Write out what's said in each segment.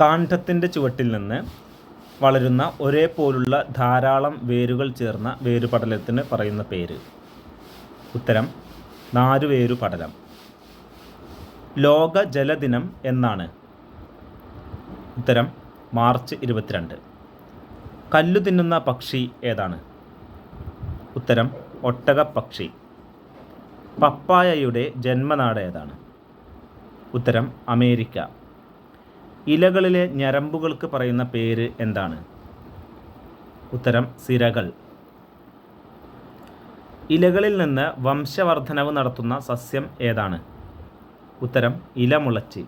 കാണ്ഡത്തിന്റെ ചുവട്ടിൽ നിന്ന് വളരുന്ന ഒരേപോലുള്ള ധാരാളം വേരുകൾ ചേർന്ന വേരുപടലത്തിന് പറയുന്ന പേര്. ഉത്തരം നാരുവേരുപടലം. ലോക ജലദിനം എന്നാണ്. ഉത്തരം മാർച്ച് ഇരുപത്തിരണ്ട്. കല്ലു തിന്നുന്ന പക്ഷി ഏതാണ്? ഉത്തരം ഒട്ടകപ്പക്ഷി. പപ്പായയുടെ ജന്മനാട് ഏതാണ്? ഉത്തരം അമേരിക്ക. ഇലകളിലെ ഞരമ്പുകൾക്ക് പറയുന്ന പേര് എന്താണ്? ഉത്തരം സിരകൾ. ഇലകളിൽ നിന്ന് വംശവർദ്ധനവ് നടത്തുന്ന സസ്യം ഏതാണ്? ഉത്തരം ഇലമുളച്ചി.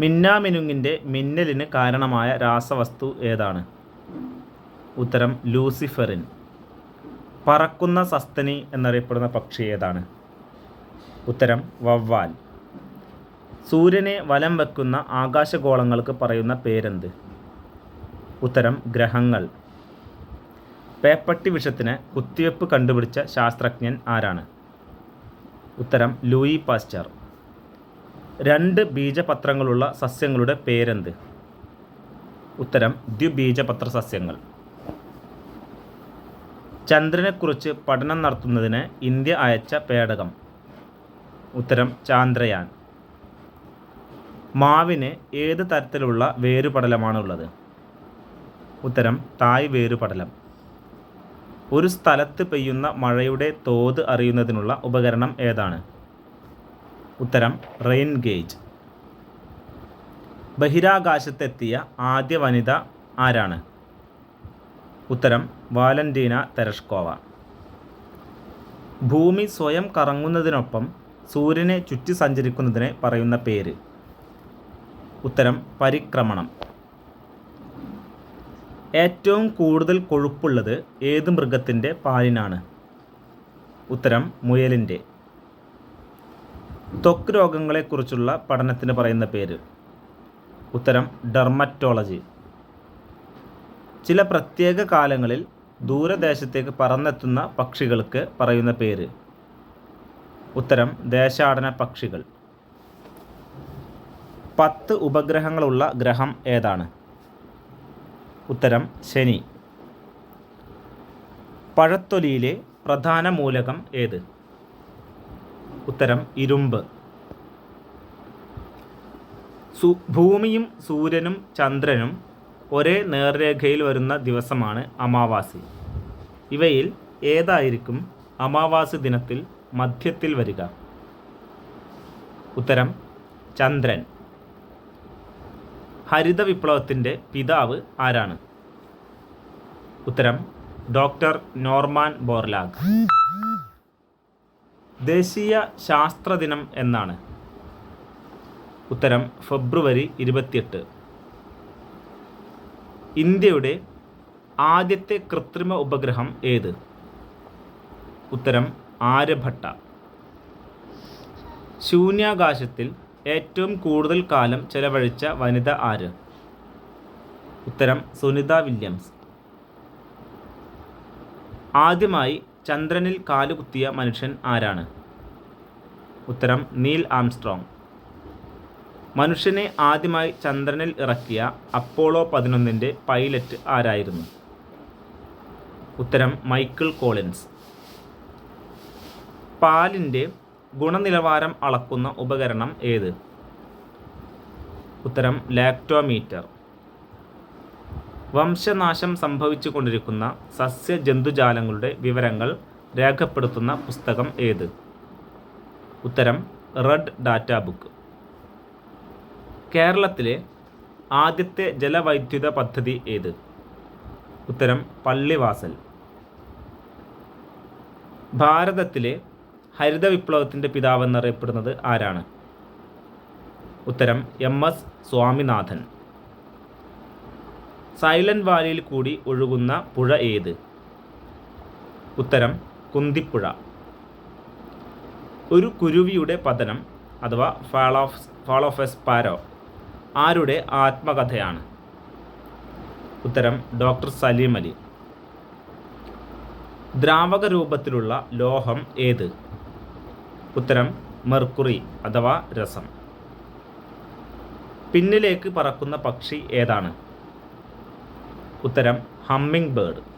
മിന്നാമിനുങ്ങിന്റെ മിന്നലിന് കാരണമായ രാസവസ്തു ഏതാണ്? ഉത്തരം ലൂസിഫറിൻ. പറക്കുന്ന സസ്തനി എന്നറിയപ്പെടുന്ന പക്ഷി ഏതാണ്? ഉത്തരം വവ്വാൽ. സൂര്യനെ വലം വെക്കുന്ന ആകാശഗോളങ്ങൾക്ക് പറയുന്ന പേരെന്ത്? ഉത്തരം ഗ്രഹങ്ങൾ. പേപ്പട്ടി വിഷത്തിന് കുത്തിവെപ്പ് കണ്ടുപിടിച്ച ശാസ്ത്രജ്ഞൻ ആരാണ്? ഉത്തരം ലൂയി പാസ്റ്റർ. രണ്ട് ബീജപത്രങ്ങളുള്ള സസ്യങ്ങളുടെ പേരെന്ത്? ഉത്തരം ദ്വിബീജപത്ര സസ്യങ്ങൾ. ചന്ദ്രനെക്കുറിച്ച് പഠനം നടത്തുന്നതിന് ഇന്ത്യ അയച്ച പേടകം. ഉത്തരം ചാന്ദ്രയാൻ. മാവിന് ഏത് തരത്തിലുള്ള വേരുപടലമാണുള്ളത്? ഉത്തരം തായ് വേരുപടലം. ഒരു സ്ഥലത്ത് പെയ്യുന്ന മഴയുടെ തോത് അറിയുന്നതിനുള്ള ഉപകരണം ഏതാണ്? ഉത്തരം റെയിൻ ഗേജ്. ബഹിരാകാശത്തെത്തിയ ആദ്യ വനിത ആരാണ്? ഉത്തരം വാലന്റീന തെരഷ്കോവ. ഭൂമി സ്വയം കറങ്ങുന്നതിനൊപ്പം സൂര്യനെ ചുറ്റി സഞ്ചരിക്കുന്നതിനെ പറയുന്ന പേര്. ഉത്തരം പരിക്രമണം. ഏറ്റവും കൂടുതൽ കൊഴുപ്പുള്ളത് ഏത് മൃഗത്തിന്റെ പാലിനാണ്? ഉത്തരം മുയലിന്റെ. ത്വക്ക് രോഗങ്ങളെക്കുറിച്ചുള്ള പഠനത്തിന് പറയുന്ന പേര്. ഉത്തരം ഡെർമറ്റോളജി. ചില പ്രത്യേക കാലങ്ങളിൽ ദൂരദേശത്തേക്ക് പറന്നെത്തുന്ന പക്ഷികൾക്ക് പറയുന്ന പേര്. ഉത്തരം ദേശാടന പക്ഷികൾ. പത്ത് ഉപഗ്രഹങ്ങളുള്ള ഗ്രഹം ഏതാണ്? ഉത്തരം ശനി. പഴത്തൊലിയിലെ പ്രധാന മൂലകം ഏത്? ഉത്തരം ഇരുമ്പ്. സു ഭൂമിയും സൂര്യനും ചന്ദ്രനും ഒരേ നേർരേഖയിൽ വരുന്ന ദിവസമാണ് അമാവാസി. ഇവയിൽ ഏതായിരിക്കും അമാവാസി ദിനത്തിൽ മധ്യത്തിൽ വരിക? ഉത്തരം ചന്ദ്രൻ. ഹരിത വിപ്ലവത്തിന്റെ പിതാവ് ആരാണ്? ഉത്തരം ഡോക്ടർ നോർമാൻ ബോർലാഗ്. ദേശീയ ശാസ്ത്ര ദിനം എന്നാണ്. ഉത്തരം ഫെബ്രുവരി ഇരുപത്തിയെട്ട്. ഇന്ത്യയുടെ ആദ്യത്തെ കൃത്രിമ ഉപഗ്രഹം ഏത്? ഉത്തരം ആര്യഭട്ട. ശൂന്യാകാശത്തിൽ ഏറ്റവും കൂടുതൽ കാലം ചെലവഴിച്ച വനിത ആര്? ഉത്തരം സുനിത വില്യംസ്. ആദ്യമായി ചന്ദ്രനിൽ കാലുകുത്തിയ മനുഷ്യൻ ആരാണ്? ഉത്തരം നീൽ ആംസ്ട്രോങ്. മനുഷ്യനെ ആദ്യമായി ചന്ദ്രനിൽ ഇറക്കിയ അപ്പോളോ പതിനൊന്നിന്റെ പൈലറ്റ് ആരായിരുന്നു? ഉത്തരം മൈക്കിൾ കോളിൻസ്. പാലിന്റെ ഗുണനിലവാരം അളക്കുന്ന ഉപകരണം ഏത്? ഉത്തരം ലാക്ടോമീറ്റർ. വംശനാശം സംഭവിച്ചു കൊണ്ടിരിക്കുന്ന സസ്യജന്തുജാലങ്ങളുടെ വിവരങ്ങൾ രേഖപ്പെടുത്തുന്ന പുസ്തകം ഏത്? ഉത്തരം റെഡ് ഡാറ്റ ബുക്ക്. കേരളത്തിലെ ആദ്യത്തെ ജലവൈദ്യുത പദ്ധതി ഏത്? ഉത്തരം പള്ളിവാസൽ. ഭാരതത്തിലെ ഹരിത വിപ്ലവത്തിന്റെ പിതാവെന്നറിയപ്പെടുന്നത് ആരാണ്? ഉത്തരം എം എസ് സ്വാമിനാഥൻ. സൈലന്റ് വാലിയിൽ കൂടി ഒഴുകുന്ന പുഴ ഏത്? ഉത്തരം കുന്തിപ്പുഴ. ഒരു കുരുവിയുടെ പതനം അഥവാ fall of fall of sparrow ആരുടെ ആത്മകഥയാണ്? ഉത്തരം ഡോക്ടർ സലീം അലി. ദ്രാവക രൂപത്തിലുള്ള ലോഹം ഏത്? ഉത്തരം മെർക്കുറി അഥവാ രസം. പിന്നിലേക്ക് പറക്കുന്ന പക്ഷി ഏതാണ്? ഉത്തരം ഹമ്മിങ് ബേർഡ്.